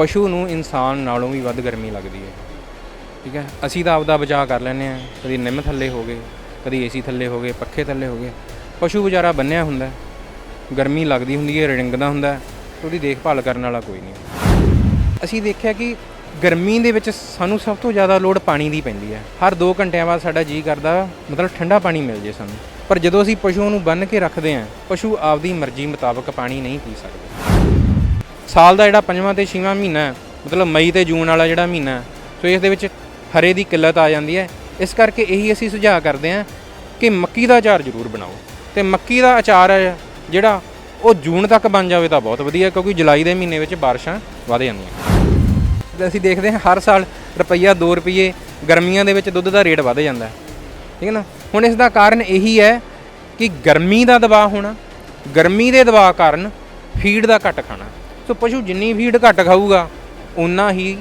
ਪਸ਼ੂ ਨੂੰ ਇਨਸਾਨ ਨਾਲੋਂ ਵੀ ਵੱਧ ਗਰਮੀ ਲੱਗਦੀ ਹੈ। ਠੀਕ ਹੈ? ਅਸੀਂ ਤਾਂ ਆਪਦਾ ਬਚਾਅ ਕਰ ਲੈਂਦੇ ਆ ਕਦੀ ਨਿੰਮ ਥੱਲੇ ਹੋ ਗਏ, ਕਦੀ ਏਸੀ ਥੱਲੇ ਹੋ ਗਏ, ਪੱਖੇ ਥੱਲੇ ਹੋ ਗਏ। ਪਸ਼ੂ ਵਿਚਾਰਾ ਬੰਨਿਆ ਹੁੰਦਾ ਗਰਮੀ ਲੱਗਦੀ ਹੁੰਦੀ ਹੈ ਰਿੰਗਦਾ ਹੁੰਦਾ ਉਹਦੀ ਦੇਖਭਾਲ ਕਰਨ ਵਾਲਾ ਕੋਈ ਨਹੀਂ। ਅਸੀਂ ਦੇਖਿਆ ਕਿ ਗਰਮੀ ਦੇ ਵਿੱਚ ਸਾਨੂੰ ਸਭ ਤੋਂ ਜ਼ਿਆਦਾ ਲੋੜ ਪਾਣੀ ਦੀ ਪੈਂਦੀ ਹੈ। ਹਰ 2 ਘੰਟਿਆਂ ਬਾਅਦ ਸਾਡਾ ਜੀ ਕਰਦਾ, ਮਤਲਬ ਠੰਡਾ ਪਾਣੀ ਮਿਲ ਜੇ ਸਾਨੂੰ। ਪਰ ਜਦੋਂ ਅਸੀਂ ਪਸ਼ੂ ਨੂੰ ਬੰਨ੍ਹ ਕੇ ਰੱਖਦੇ ਹਾਂ, ਪਸ਼ੂ ਆਪਦੀ ਮਰਜ਼ੀ ਮੁਤਾਬਕ ਪਾਣੀ ਨਹੀਂ ਪੀ ਸਕਦੇ। ਸਾਲ ਦਾ ਜਿਹੜਾ ਪੰਜਵਾਂ ਤੇ ਛੇਵਾਂ ਮਹੀਨਾ ਹੈ, ਮਤਲਬ ਮਈ ਤੇ ਜੂਨ ਵਾਲਾ ਜਿਹੜਾ ਮਹੀਨਾ ਹੈ, ਸੋ ਇਸ ਦੇ ਵਿੱਚ ਹਰੇ ਦੀ ਕਿੱਲਤ ਆ ਜਾਂਦੀ ਹੈ। ਇਸ ਕਰਕੇ ਇਹੀ ਅਸੀਂ ਸੁਝਾਅ ਕਰਦੇ ਹਾਂ ਕਿ ਮੱਕੀ ਦਾ ਅਚਾਰ ਜ਼ਰੂਰ ਬਣਾਓ। ਤੇ ਮੱਕੀ ਦਾ ਅਚਾਰ ਜਿਹੜਾ ਉਹ ਜੂਨ ਤੱਕ ਬਣ ਜਾਵੇ ਤਾਂ ਬਹੁਤ ਵਧੀਆ, ਕਿਉਂਕਿ ਜੁਲਾਈ ਦੇ ਮਹੀਨੇ ਵਿੱਚ ਬਾਰਿਸ਼ਾਂ ਵਧ ਜਾਂਦੀਆਂ। ਅਸੀਂ ਦੇਖਦੇ ਹਾਂ ਹਰ ਸਾਲ ਰੁਪਈਆ 2 ਰੁਪਏ ਗਰਮੀਆਂ ਦੇ ਵਿੱਚ ਦੁੱਧ ਦਾ ਰੇਟ ਵਧ ਜਾਂਦਾ ਹੈ। ਠੀਕ ਹੈ ਨਾ? ਹੁਣ ਇਸ ਦਾ ਕਾਰਨ ਇਹੀ ਹੈ ਕਿ ਗਰਮੀ ਦਾ ਦਬਾਅ ਹੋਣਾ, ਗਰਮੀ ਦੇ ਦਬਾਅ ਕਾਰਨ ਫੀਡ ਦਾ ਘੱਟ ਖਾਣਾ। ਸੋ ਪਸ਼ੂ ਜਿੰਨੀ ਫੀਡ ਘੱਟ ਖਾਊਗਾ ਉਨਾ ਹੀ